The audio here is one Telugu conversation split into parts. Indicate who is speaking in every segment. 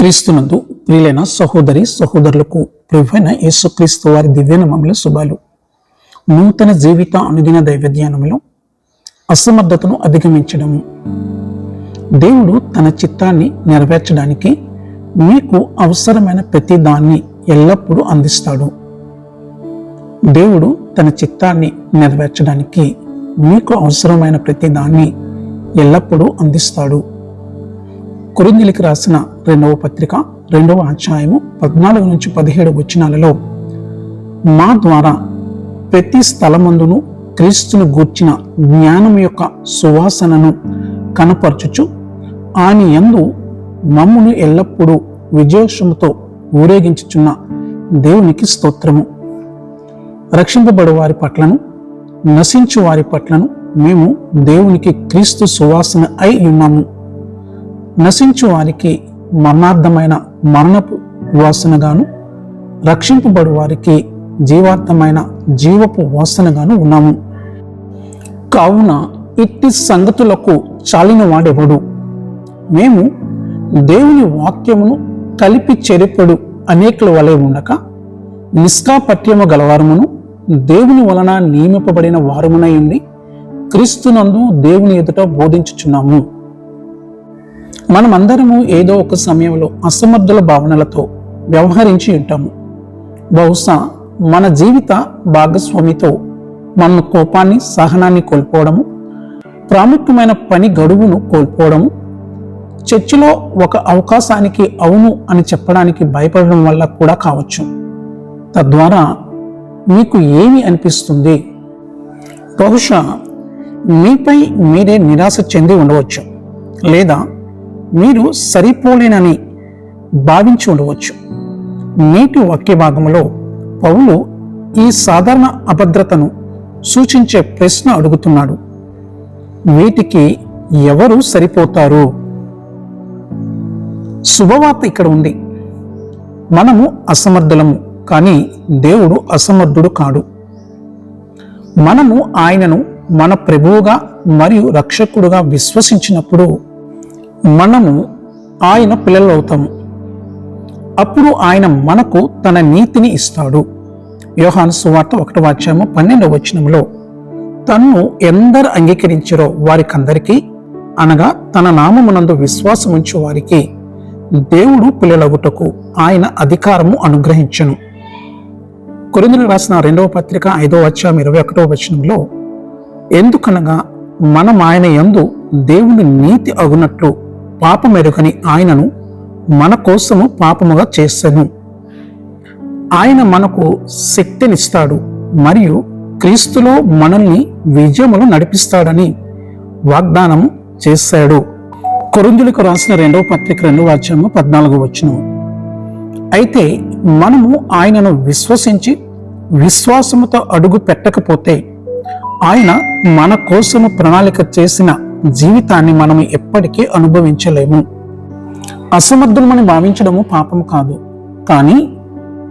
Speaker 1: క్రీస్తునందు ప్రియులైన సహోదరి సహోదరులకు ప్రభువైన యేసుక్రీస్తు వారి దివ్యనామంలో శుభాలు. నూతన జీవిత అనుదిన దైవధ్యానంలో అసమర్థతను అధిగమించడము. దేవుడు తన చిత్తాన్ని నెరవేర్చడానికి మీకు అవసరమైన ప్రతి దాన్ని ఎల్లప్పుడూ అందిస్తాడు. దేవుడు తన చిత్తాన్ని నెరవేర్చడానికి మీకు అవసరమైన ప్రతి దాన్ని ఎల్లప్పుడూ అందిస్తాడు. కొరిందులకి రాసిన రెండవ పత్రిక రెండవ అధ్యాయము పద్నాలుగు నుంచి పదిహేడు వచనాలలో మా ద్వారా ప్రతి స్థలమందును క్రీస్తును గూర్చిన జ్ఞానం యొక్క సువాసనను కనపరచుచు ఆయన యందు మమ్మును ఎల్లప్పుడూ విజయోషముతో ఊరేగించుచున్న దేవునికి స్తోత్రము. రక్షింపబడు వారి పట్లను నశించు వారి పట్లను మేము దేవునికి క్రీస్తు సువాసన అయి ఉన్నాము. నశించు వారికి మరణార్థమైన మరణపు వాసనగాను రక్షింపబడు వారికి జీవార్థమైన జీవపు వాసనగాను ఉన్నాము. కావున ఇట్టి సంగతులకు చాలిన వాడెవడు? మేము దేవుని వాక్యమును కలిపి చెరిపడు అనేకుల వలె ఉండక నిష్కాపట్యము గలవారమును దేవుని వలన నియమింపబడిన వారమునై ఉండి క్రీస్తునందు దేవుని ఎదుట బోధించుచున్నాము. మనమందరము ఏదో ఒక సమయంలో అసమర్థుల భావనలతో వ్యవహరించి ఉంటాము. బహుశా మన జీవిత భాగస్వామితో మన కోపాన్ని సహనాన్ని కోల్పోవడము ప్రాముఖ్యమైన పని గడువును కోల్పోవడము చర్చిలో ఒక అవకాశానికి అవును అని చెప్పడానికి భయపడడం వల్ల కూడా కావచ్చు. తద్వారా మీకు ఏమి అనిపిస్తుంది? బహుశా మీపై మీరే నిరాశ చెంది ఉండవచ్చు. లేదా మీరు సరిపోలేనని భావించి ఉండవచ్చు. నేటి వాక్య భాగంలో పౌలు ఈ సాధారణ అభద్రతను సూచించే ప్రశ్న అడుగుతున్నాడు. వీటికి ఎవరు సరిపోతారు? శుభవార్త ఇక్కడ ఉంది. మనము అసమర్థులము కానీ దేవుడు అసమర్థుడు కాడు. మనము ఆయనను మన ప్రభువుగా మరియు రక్షకుడుగా విశ్వసించినప్పుడు మనము ఆయన పిల్లలు అవుతాము అప్పుడు ఆయన మనకు తన నీతిని ఇస్తాడు. యోహాను సువార్త ఒకటి వాచ్యాము పన్నెండవ వచనంలో తన్ను ఎందరు అంగీకరించారో వారికందరికీ అనగా తన నామమునందు విశ్వాసం ఉంచు వారికి దేవుడు పిల్లలగుటకు ఆయన అధికారము అనుగ్రహించను. కొరిందులు రాసిన రెండవ పత్రిక ఐదవ వచ్చాం ఇరవై ఒకటవ వచనంలో ఎందుకనగా మనం ఆయన యందు దేవుని నీతి అగునట్లు పాపమెరుగని ఆయనను మన కోసము పాపముగా చేసెను ఆయన మనకు శక్తినిస్తాడు మరియు క్రీస్తులో మనల్ని విజయములు నడిపిస్తాడని వాగ్దానం చేశాడు. కొరిందులకు రాసిన రెండవ పత్రిక రెండవ అధ్యాయము పద్నాలుగు వచ్చును అయితే మనము ఆయనను విశ్వసించి విశ్వాసముతో అడుగు పెట్టకపోతే ఆయన మన కోసము ప్రణాళిక చేసిన జీవితాన్ని మనం ఎప్పటికీ అనుభవించలేము. అసమర్థులమని భావించడము పాపము కాదు. కానీ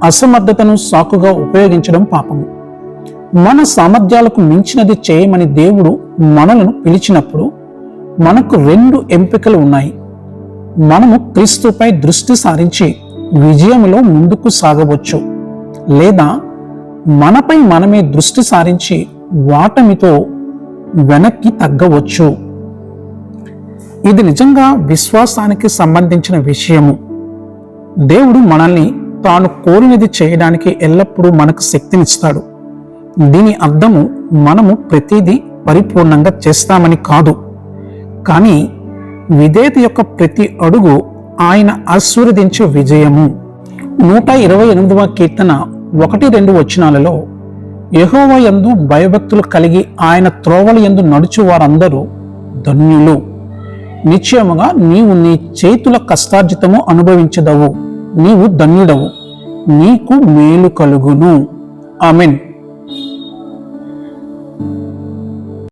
Speaker 1: అసమర్థతను సాకుగా ఉపయోగించడం పాపము. మన సామర్థ్యాలకు మించినది చేయమని దేవుడు మనలను పిలిచినప్పుడు మనకు రెండు ఎంపికలు ఉన్నాయి. మనము క్రీస్తుపై దృష్టి సారించి విజయములో ముందుకు సాగవచ్చు. లేదా మనపై మనమే దృష్టి సారించి వాటమితో వెనక్కి తగ్గవచ్చు. ఇది నిజంగా విశ్వాసానికి సంబంధించిన విషయము. దేవుడు మనల్ని తాను కోరినది చేయడానికి ఎల్లప్పుడూ మనకు శక్తినిస్తాడు. దీని అర్థము మనము ప్రతిదీ పరిపూర్ణంగా చేస్తామని కాదు. కానీ విధేత యొక్క ప్రతి అడుగు ఆయన ఆశీర్వదించే విజయము. నూట ఇరవై ఎనిమిదవ కీర్తన ఒకటి రెండు వచనాలలో యహోవ యందు భయభక్తులు కలిగి ఆయన త్రోవల యందు నడుచు వారందరూ ధన్యులు. నిశ్చయముగా నీవు నీ చేతుల కష్టార్జితము అనుభవించదవు నీవు ధన్యుడవు నీకు మేలు కలుగును. ఆమెన్.